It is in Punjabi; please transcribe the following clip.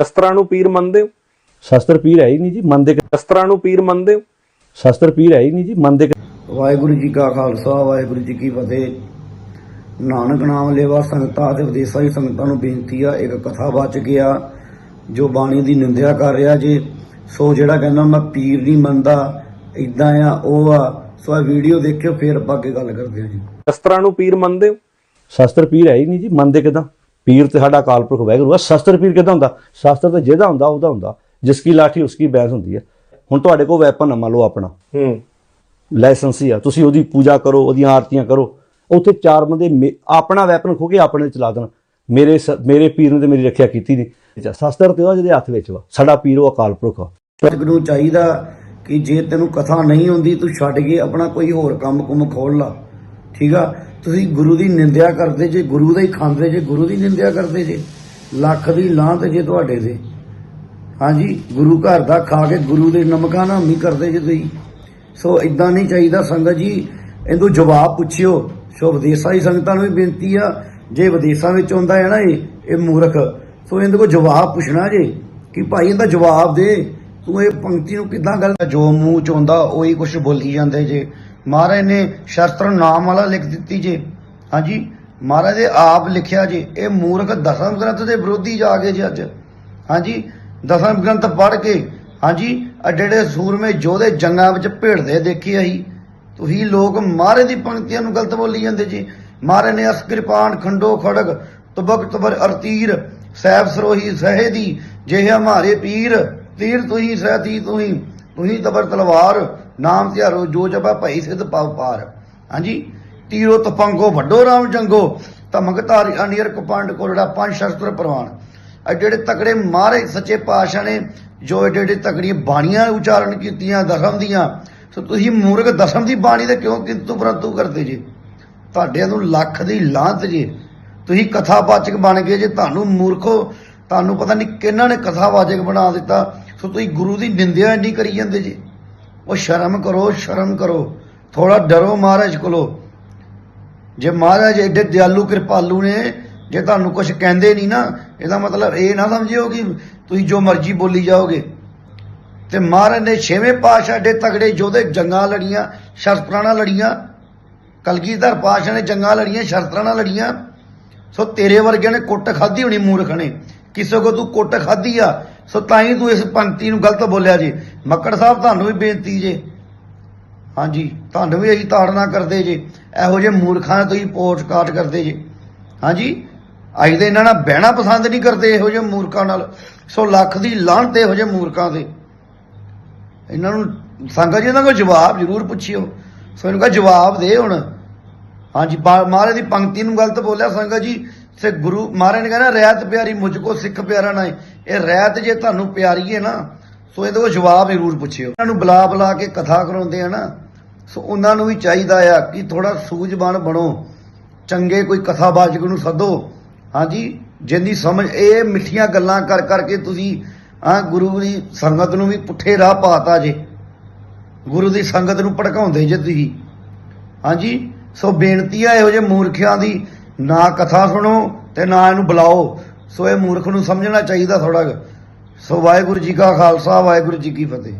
ਸ਼ਸਤਰਾਂ ਨੂੰ ਪੀਰ ਮੰਨਦੇ ਹੋ? ਸ਼ਸਤਰ ਪੀਰ ਹੈ ਹੀ ਨਹੀਂ ਜੀ ਮੰਨਦੇ ਕਿ- ਸ਼ਸਤਰਾਂ ਨੂੰ ਪੀਰ ਮੰਨਦੇ ਹੋ? ਸ਼ਸਤਰ ਪੀਰ ਹੈ ਹੀ ਨਹੀਂ ਜੀ ਮੰਨਦੇ ਕਿ- ਵਾਹਿਗੁਰੂ ਜੀ ਕਾ ਖਾਲਸਾ ਵਾਹਿਗੁਰੂ ਜੀ ਕੀ ਫਤਿਹ। ਨਾਨਕ ਨਾਮ ਲੈਵਾ ਸੰਗਤਾਂ ਤੇ ਵਿਦੇਸ਼ਾਂ ਦੀ ਸੰਗਤਾਂ ਨੂੰ ਬੇਨਤੀ ਆ ਇੱਕ ਕਥਾ ਬਚ ਗਿਆ ਜੋ ਬਾਣੀ ਦੀ ਨਿੰਦਿਆ ਕਰ ਰਿਹਾ ਜੇ ਸੋ ਜਿਹੜਾ ਕਹਿੰਦਾ ਮੈਂ ਪੀਰ ਨਹੀਂ ਮੰਨਦਾ ਇਦਾਂ ਆ ਉਹ ਆ। ਸੋ ਇਹ ਵੀਡੀਓ ਦੇਖਿਓ ਫੇਰ ਆਪਾਂ ਅੱਗੇ ਗੱਲ ਕਰਦੇ ਹਾਂ ਜੀ। ਸ਼ਸਤਰਾਂ ਨੂੰ ਪੀਰ ਮੰਨਦੇ ਹੋ? ਸ਼ਸਤਰ ਪੀਰ ਹੈ ਹੀ ਨਹੀਂ ਜੀ ਮੰਨਦੇ ਕਿਦਾਂ? ਪੀਰ ਤੇ ਸਾਡਾ ਅਕਾਲ ਪੁਰਖ ਵਾਹਿਗੁਰੂ ਆ ਸ਼ਸਤਰ ਪੀਰ ਕਿਦਾਂ ਹੁੰਦਾ? ਸ਼ਸਤਰ ਤਾਂ ਜਿਹਦਾ ਹੁੰਦਾ ਉਹਦਾ ਹੁੰਦਾ। ਜਿਸ ਕੀ ਲਾਠੀ ਉਸਕੀ ਬੈਂਸ ਹੁੰਦੀ ਹੈ ਹੁਣ ਤੁਹਾਡੇ ਕੋਲ ਵੈਪਨ ਆ ਮੰਨ ਲਓ ਆਪਣਾ। ਹੂੰ। ਲਾਇਸੈਂਸੀ ਆ। ਤੁਸੀਂ ਉਹਦੀ ਪੂਜਾ ਕਰੋ ਉਹਦੀਆਂ ਆਰਤੀਆਂ ਕਰੋ। ਉੱਥੇ ਚਾਰ ਬੰਦੇ ਆਪਣਾ ਵੈਪਨ ਖੋ ਕੇ ਆਪਣੇ ਚਲਾ ਦੇਣ। ਮੇਰੇ ਸ- ਮੇਰੇ ਪੀਰ ਨੇ ਤੇ ਮੇਰੀ ਰੱਖਿਆ ਕੀਤੀ ਨਹੀਂ। ਸ਼ਸਤਰ ਤੇ ਉਹ ਜਿਹਦੇ ਹੱਥ ਵਿੱਚ ਵਾ। ਸਾਡਾ ਪੀਰ ਉਹ ਅਕਾਲ ਪੁਰਖ ਆ। ਸਤਿਗੁਰੂ ਨੂੰ ਚਾਹੀਦਾ ਕਿ ਜੇ ਤੈਨੂੰ ਕਥਾ ਨਹੀਂ ਹੁੰਦੀ ਤੂੰ ਛੱਡ ਕੇ ਆਪਣਾ ਕੋਈ ਹੋਰ ਕੰਮ ਕੁਮ ਖੋਲ ਲਾ। ਠੀਕ ਆ? ਤੁਸੀਂ ਗੁਰੂ ਦੀ ਨਿੰਦਿਆ ਕਰਦੇ ਜੇ, ਗੁਰੂ ਦਾ ਹੀ ਖਾਂਦੇ ਜੇ, ਗੁਰੂ ਦੀ ਨਿੰਦਿਆ ਕਰਦੇ ਜੇ, ਲੱਖ ਦੀ ਲਾਂ ਲਾਂਤ ਜੇ ਤੁਹਾਡੇ ਦੇ ਹਾਂਜੀ, ਗੁਰੂ ਘਰ ਦਾ ਖਾ ਕੇ ਗੁਰੂ ਦੇ ਨਮਕਾਂ ਨਾਲ ਨਹੀਂ ਕਰਦੇ ਜੇ ਤੁਸੀਂ। ਸੋ ਇਦਾਂ ਨਹੀਂ ਚਾਹੀਦਾ ਸੰਗਤ ਜੀ। ਇਹਨੂੰ ਜਵਾਬ ਪੁੱਛਿਓ। ਸੋ ਵਿਦੇਸ਼ਾਂ ਦੀ ਸੰਗਤਾਂ ਨੂੰ ਵੀ ਬੇਨਤੀ ਆ, ਜੇ ਵਿਦੇਸ਼ਾਂ ਵਿੱਚ ਆਉਂਦਾ ਹੈ ਨਾ ਇਹ ਇਹ ਮੂਰਖ, ਸੋ ਇਹਦੇ ਕੋਲ ਜਵਾਬ ਪੁੱਛਣਾ ਜੇ, ਕਿ ਭਾਈ ਇਹਦਾ ਜਵਾਬ ਦੇ। ਤੂੰ ਇਹ ਪੰਕਤੀ ਨੂੰ ਕਿਦਾਂ ਗੱਲ ਜੋ ਮੂੰਹ ਚ ਆਉਂਦਾ, ਉਹੀ ਕੁਝ ਬੋਲੀ ਜਾਂਦੇ ਜੇ। ਮਹਾਰਾਜ ਨੇ ਸ਼ਸਤਰ ਨਾਮ ਵਾਲਾ ਲਿਖ ਦਿੱਤੀ ਜੇ। ਹਾਂਜੀ, ਮਹਾਰਾਜ ਦੇ ਆਪ ਲਿਖਿਆ ਜੇ। ਇਹ ਮੂਰਖ ਦਸਮ ਗ੍ਰੰਥ ਦੇ ਵਿਰੋਧੀ ਜਾ ਗਏ ਜੇ ਅੱਜ। ਹਾਂਜੀ, ਦਸਮ ਗ੍ਰੰਥ ਪੜ੍ਹ ਕੇ, ਹਾਂਜੀ ਆ ਜਿਹੜੇ ਸੂਰਮੇ ਜੋਧੇ ਜੰਗਾਂ ਵਿੱਚ ਭਿੜਦੇ ਦੇਖੇ ਅਸੀਂ ਤੁਸੀਂ ਲੋਕ ਮਹਾਰਾਜ ਦੀ ਪੰਕਤੀਆਂ ਨੂੰ ਗਲਤ ਬੋਲੀ ਜਾਂਦੇ ਜੀ। ਮਹਾਰਾਜ ਨੇ ਅਸ ਕਿਰਪਾਨ, ਖੰਡੋ, ਖੜਗ, ਤਬਕ, ਤਬਰ, ਅਰਤੀਰ, ਸੈਬ, ਸਰੋਹੀ ਸਹੇ ਦੀ ਜੇ ਹਮਾਰੇ ਪੀਰ, ਤੀਰ ਤੁਸੀਂ, ਸਹਤੀ ਤੁਸੀਂ ਤੁਸੀਂ ਤਬਰ ਤਲਵਾਰ ਨਾਮ ਧਿਆਰੋ ਜੋ ਜਪਾ ਭਈ ਸਿਧ ਪਾਉ ਪਾਰ। ਹਾਂਜੀ? ਤੀਰੋ ਤਪੰਗੋ ਵੱਡੋ ਰਾਮ ਜੰਗੋ, ਧਮਕ ਧਾਰੀ ਅਨੀਰ ਕਪੰਡ ਕੋਲੜਾ ਪੰਜ ਸ਼ਸਤਰ ਪ੍ਰਵਾਨ। ਆ ਜਿਹੜੇ ਤਕੜੇ ਮਾਰੇ ਸੱਚੇ ਪਾਤਸ਼ਾਹ ਨੇ, ਜੋ ਏਡੇ ਏਡੇ ਤਕੜੀਆਂ ਬਾਣੀਆਂ ਉਚਾਰਨ ਕੀਤੀਆਂ, ਦਸਮ ਦੀਆਂ, ਸੋ ਤੁਸੀਂ ਮੂਰਖ ਦਸਮ ਦੀ ਬਾਣੀ ਦੇ ਕਿਉਂ ਕਿੰਤੂ ਪਰੰਤੂ ਕਰਦੇ ਜੀ? ਤੁਹਾਡਿਆਂ ਨੂੰ ਲੱਖ ਦੀ ਲਾਂਤ ਜੀ। ਤੁਸੀਂ ਕਥਾਵਾਚਕ ਬਣ ਗਏ ਜੇ, ਤੁਹਾਨੂੰ ਮੂਰਖੋ, ਤੁਹਾਨੂੰ ਪਤਾ ਨਹੀਂ ਕਿਹਨਾਂ ਨੇ ਕਥਾਵਾਚਕ ਬਣਾ ਦਿੱਤਾ, ਸੋ ਤੁਸੀਂ ਗੁਰੂ ਦੀ ਨਿੰਦਿਆ ਇੰਨੀ ਕਰੀ ਜਾਂਦੇ ਜੀ। ਉਹ ਸ਼ਰਮ ਕਰੋ ਸ਼ਰਮ ਕਰੋ। ਥੋੜਾ ਡਰੋ ਮਹਾਰਾਜ ਕੋਲੋਂ। ਜੇ ਮਹਾਰਾਜ ਐਡੇ ਦਿਆਲੂ, ਕਿਰਪਾਲੂ ਨੇ, ਜੇ ਤੁਹਾਨੂੰ ਕੁਝ ਕਹਿੰਦੇ ਨਹੀਂ ਨਾ, ਇਹਦਾ ਮਤਲਬ ਇਹ ਨਾ ਸਮਝਿਓ ਕਿ ਤੁਸੀਂ ਜੋ ਮਰਜ਼ੀ ਬੋਲੀ ਜਾਓਗੇ। ਤੇ ਮਹਾਰਾਜ ਨੇ ਛੇਵੇਂ ਪਾਤਸ਼ਾਹ ਐਡੇ ਤਗੜੇ ਯੋਧੇ ਜੰਗਾਂ ਲੜੀਆਂ ਸ਼ਸਤਰਾਂ ਨਾਲ ਲੜੀਆਂ। ਕਲਗੀਧਰ ਪਾਤਸ਼ਾਹ ਨੇ ਜੰਗਾਂ ਲੜੀਆਂ ਸ਼ਸਤਰਾਂ ਨਾਲ ਲੜੀਆਂ। ਸੋ ਤੇਰੇ ਵਰਗਿਆਂ ਨੇ ਕੁੱਟ ਖਾਧੀ ਹੋਣੀ ਮੂਰਖ ਨੇ। ਕਿਸੇ ਕੋ ਤੂੰ ਕੁੱਟ ਖਾਧੀ ਆ, ਸੋ ਤਾਂ ਹੀ ਤੂੰ ਇਸ ਪੰਕਤੀ ਨੂੰ ਗਲਤ ਬੋਲਿਆ ਜੀ। ਮੱਕੜ ਸਾਹਿਬ ਤੁਹਾਨੂੰ ਵੀ ਬੇਨਤੀ ਜੇ। ਹਾਂਜੀ, ਤੁਹਾਨੂੰ ਵੀ ਅਸੀਂ ਤਾੜਨਾ ਕਰਦੇ ਜੇ। ਇਹੋ ਜਿਹੇ ਮੂਰਖਾਂ ਤੋਂ ਹੀ ਪੋਸਟਕਾਟ ਕਰਦੇ ਜੇ। ਹਾਂਜੀ ਅਸੀਂ ਦੇ ਇਹਨਾਂ ਨਾਲ ਬਹਿਣਾ ਪਸੰਦ ਨਹੀਂ ਕਰਦੇ ਇਹੋ ਜਿਹੇ ਮੂਰਖਾਂ ਨਾਲ। ਸੋ ਲੱਖ ਦੀ ਲਾਹਨਤ ਇਹੋ ਜਿਹੇ ਮੂਰਖਾਂ ਤੇ ਇਹਨਾਂ ਨੂੰ ਸੰਗਤ ਜੀ, ਇਹਨਾਂ ਕੋਲ ਜਵਾਬ ਜ਼ਰੂਰ ਪੁੱਛਿਓ। ਸੋ ਇਹਨੂੰ ਕਹਾ ਜਵਾਬ ਦੇ ਹੁਣ। ਹਾਂਜੀ, ਬਾ- ਮਹਾਰਾਜ ਦੀ ਪੰਕਤੀ ਨੂੰ ਗਲਤ ਬੋਲਿਆ ਸੰਗਤ ਜੀ। ਤੇ ਗੁਰੂ ਮਹਾਰਾਜ ਨੇ ਕਹਿੰਦਾ ਰਹਿਤ ਪਿਆਰੀ ਮੁਝ ਕੋ ਸਿੱਖ ਪਿਆਰਾ ਨਾ ਇਹ ਰਹਿਤ ਜੇ ਤੁਹਾਨੂੰ ਪਿਆਰੀ ਹੈ ਨਾ, ਸੋ ਇਹਦੇ ਕੋਲ ਜਵਾਬ ਜ਼ਰੂਰ ਪੁੱਛਿਓ। ਇਹਨਾਂ ਨੂੰ ਬੁਲਾ ਬੁਲਾ ਕੇ ਕਥਾ ਕਰਾਉਂਦੇ ਆ ਨਾ, ਸੋ ਉਹਨਾਂ ਨੂੰ ਵੀ ਚਾਹੀਦਾ ਆ ਕਿ ਥੋੜਾ ਸੂਝਵਾਨ ਬਣੋ। ਚੰਗੇ ਕੋਈ ਕਥਾਵਾਚਕ ਨੂੰ ਸੱਦੋ। ਹਾਂਜੀ ਜਿੰਦੀ ਸਮਝ, ਇਹ ਮਿੱਠੀਆਂ ਗੱਲਾਂ ਕਰ ਕਰਕੇ ਤੁਸੀਂ ਆ ਗੁਰੂ ਦੀ ਸੰਗਤ ਨੂੰ ਵੀ ਪੁੱਠੇ ਰਾਹ ਪਾਤਾ ਜੇ। ਗੁਰੂ ਦੀ ਸੰਗਤ ਨੂੰ ਭੜਕਾਉਂਦੇ ਜੇ ਤੁਸੀਂ। ਹਾਂਜੀ, ਸੋ ਬੇਨਤੀ ਆ ਇਹੋ ਜਿਹੇ ਮੂਰਖਿਆਂ ਦੀ ਨਾ ਕਥਾ ਸੁਣੋ ਤੇ ਨਾ ਇਹਨੂੰ ਬੁਲਾਓ। ਸੋ ਇਹ ਮੂਰਖ ਨੂੰ ਸਮਝਣਾ ਚਾਹੀਦਾ ਥੋੜਾ ਸੋ ਵਾਹਿਗੁਰੂ ਜੀ ਕਾ ਖਾਲਸਾ, ਵਾਹਿਗੁਰੂ ਜੀ ਕੀ ਫਤਿਹ।